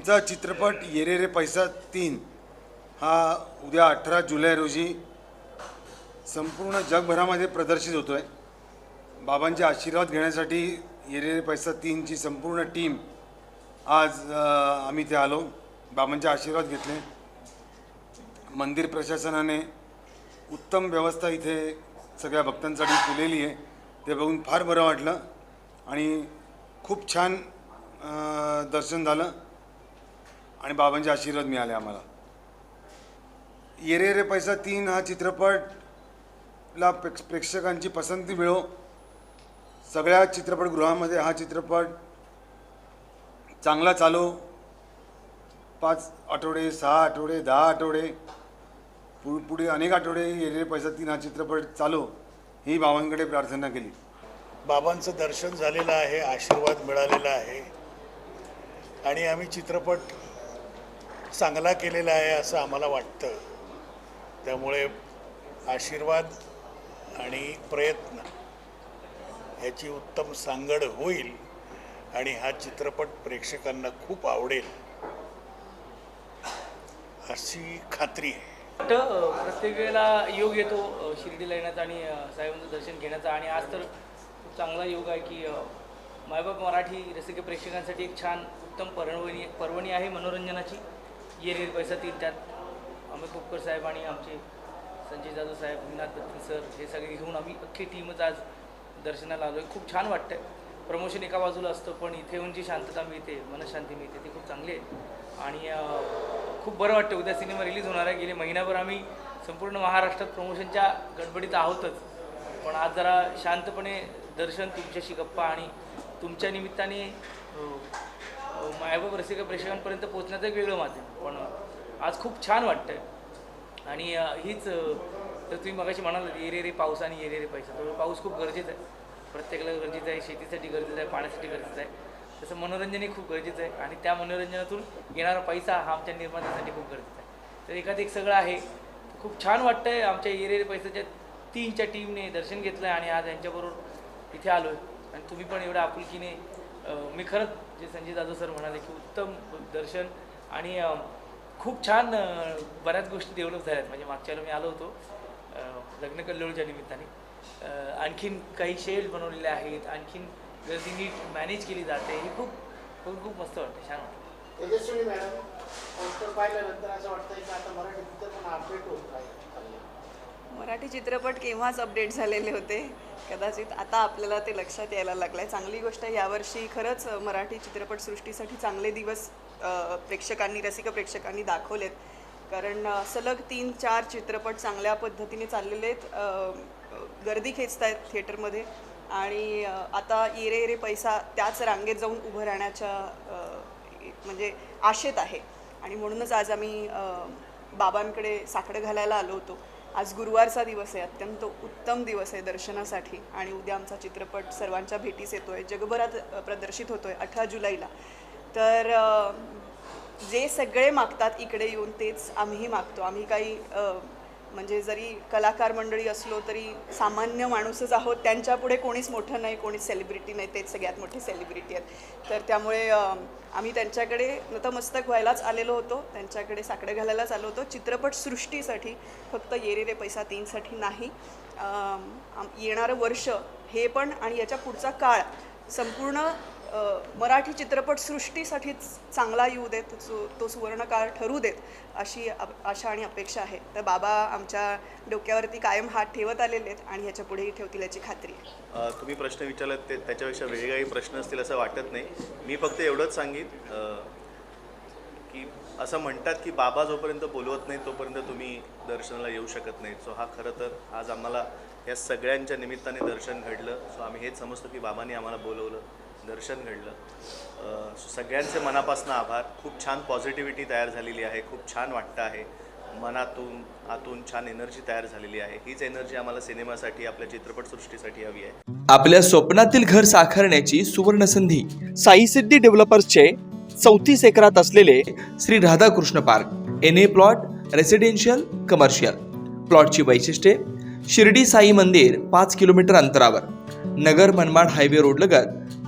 आमचा चित्रपट येरे रे पैसा तीन. हा उद्या अठरा जुलै रोजी संपूर्ण जगभरामध्ये प्रदर्शित होतो आहे बाबांचे आशीर्वाद घेण्यासाठी येरे रे पैसा तीनची संपूर्ण टीम आज आम्ही इथे आलो. बाबांचे आशीर्वाद घेतले. मंदिर प्रशासनाने उत्तम व्यवस्था इथे सगळ्या भक्तांसाठी केलेली आहे. ते बघून फार बरं वाटलं आणि खूप छान दर्शन झालं. आणि बाबांचे आशीर्वाद मिळाले आम्हाला. येरे रे पैसा तीन हा चित्रपटला प्रेक्ष प्रेक्षकांची पसंती मिळो. सगळ्या चित्रपटगृहामध्ये हा चित्रपट चांगला चालो. पाच आठवडे सहा आठवडे दहा आठवडे पु पुढे अनेक आठवडे येरे रे पैसा तीन हा चित्रपट चालो ही बाबांकडे प्रार्थना केली. बाबांचं दर्शन झालेलं आहे आशीर्वाद मिळालेला आहे. आणि आम्ही चित्रपट चांगला केलेला आहे असं आम्हाला वाटतं. त्यामुळे आशीर्वाद आणि प्रयत्न ह्याची उत्तम सांगड होईल आणि हा चित्रपट प्रेक्षकांना खूप आवडेल अशी खात्री आहे. प्रत्येक वेळेला योग येतो शिर्डीला येण्याचा आणि साहेबांचं दर्शन घेण्याचा. आणि आज तर खूप चांगला योग आहे की मायबाप मराठी रसिक प्रेक्षकांसाठी एक छान उत्तम पर्वणी पर्वणी आहे मनोरंजनाची. ये रे पैसा तीन त्यात अमित खोपकर साहेब आणि आमचे संजय जाधव साहेब विनाथ बत्ती सर हे सगळे घेऊन आम्ही अख्खी टीमच आज दर्शनाला आलो आहे खूप छान वाटतंय. प्रमोशन एका बाजूला असतं पण इथे येऊन जी शांतता मिळते मनशांती मिळते ती खूप चांगली आहे. आणि खूप बरं वाटतं उद्या सिनेमा रिलीज होणार आहे. गेले महिनाभर आम्ही संपूर्ण महाराष्ट्रात प्रमोशनच्या गडबडीत आहोतच. पण आज जरा शांतपणे दर्शन तुमच्याशी गप्पा आणि तुमच्या निमित्ताने मायबाप रसिक प्रेक्षकांपर्यंत पोहोचण्याचं एक वेगळं माध्यम पण आज खूप छान वाटतंय. आणि हीच तर तुम्ही मगाशी म्हणाल ये रे पाऊस आणि ये रे पैसा. तर पाऊस खूप गरजेचा आहे. प्रत्येकाला गरजेचं आहे शेतीसाठी गरजेचं आहे पाण्यासाठी गरजेचं आहे. तसं मनोरंजनही खूप गरजेचं आहे. आणि त्या मनोरंजनातून येणारा पैसा हा आमच्या निर्मात्यासाठी खूप गरजेचा आहे. तर एखादं एक सगळं आहे. खूप छान वाटतंय. आमच्या ये रे पैसाच्या तीनच्या टीमने दर्शन घेतलं आणि आज यांच्याबरोबर इथे आलो आहे आणि तुम्ही पण एवढ्या आपुलकीने मी खरंच जे संजय जाधव सर म्हणाले की उत्तम दर्शन आणि खूप छान बऱ्याच गोष्टी डेव्हलप झाल्यात. म्हणजे मागच्या मी आलो होतो लग्न कल्लोळच्या निमित्ताने. आणखीन काही शेड बनवलेले आहेत आणखीन गर्दी नीट मॅनेज केली जाते. हे खूप खूप खूप मस्त वाटतं. छान वाटतं. तेजस्विनी मॅडम पोस्टर पाहिल्यानंतर असं वाटतं की आता मराठी पण अपडेट होत आहे. मराठी चित्रपट केव्हाच अपडेट झालेले होते? कदाचित आता आपल्याला ते लक्षात यायला लागलं आहे चांगली गोष्ट आहे यावर्षी खरंच मराठी चित्रपटसृष्टीसाठी चांगले दिवस प्रेक्षकांनी रसिक प्रेक्षकांनी दाखवलेत. कारण सलग तीन चार चित्रपट चांगल्या पद्धतीने चाललेले आहेत. गर्दी खेचत आहेत थिएटरमध्ये. आणि आता येरे येरे पैसा त्याच रांगेत जाऊन उभं राहण्याच्या म्हणजे आशेत आहे. आणि म्हणूनच आज आम्ही बाबांकडे साकडं घालायला आलो होतो. आज गुरुवारचा दिवस आहे अत्यंत उत्तम दिवस आहे दर्शनासाठी. आणि उद्या आमचा चित्रपट सर्वांच्या भेटीस येतो आहे जगभरात प्रदर्शित होतो आहे अठरा जुलैला. तर जे सगळे मागतात इकडे येऊन तेच आम्हीही मागतो. आम्ही काही म्हणजे जरी कलाकार मंडळी असलो तरी सामान्य माणूसच आहोत त्यांच्या पुढे कोणीच मोठं नाही कोणीच सेलिब्रिटी नाही तेच सगळ्यात मोठे सेलिब्रिटी आहेत. तर त्यामुळे आम्ही त्यांच्याकडे नतमस्तक व्हायलाच आलेलो होतो त्यांच्याकडे साकडं घालायलाच आलो होतो. चित्रपटसृष्टीसाठी फक्त येरे रे पैसा तीनसाठी नाही. येणारं वर्ष हे पण आणि याच्या पुढचा काळ संपूर्ण मराठी चित्रपटसृष्टीसाठीच चांगला येऊ देत जो तो सुवर्णकाळ ठरू देत अशी अप- आशा आणि अपेक्षा आहे. तर बाबा आमच्या डोक्यावरती कायम हात ठेवत आलेले आहेत आणि ह्याच्या पुढेही ठेवतील याची खात्री आहे. तुम्ही प्रश्न विचारलात ते त्याच्यापेक्षा वेगळी काही प्रश्न असतील असं वाटत नाही. मी फक्त एवढंच सांगेन की असं म्हणतात की बाबा जोपर्यंत बोलवत नाही तोपर्यंत तुम्ही दर्शनाला येऊ शकत नाही सो हा खरं तर आज आम्हाला या सगळ्यांच्या निमित्ताने दर्शन घडलं. सो आम्ही हेच समजतो की बाबांनी आम्हाला बोलवलं. दर्शन घडलं. सगळ्यांचे मनापासून आभार. खूप छान पॉझिटिव्हिटी तयार झालेली आहे. खूप छान वाटतं आहे. मनातून आतून छान एनर्जी तयार झालेली आहे. हीच एनर्जी आम्हाला सिनेमासाठी आपल्या चित्रपटसृष्टीसाठी हवी आहे. आपल्या स्वप्नातील घर साकारण्याची सुवर्ण संधी साई सिद्धी डेव्हलपर्सचे चौतीस एकरात असलेले Shri Radhakrishna park N A plot residential commercial प्लॉटची वैशिष्ट्ये शिर्डी साई मंदिर पाच किलोमीटर अंतरावर. नगर मनमाड हायवे रोड लगत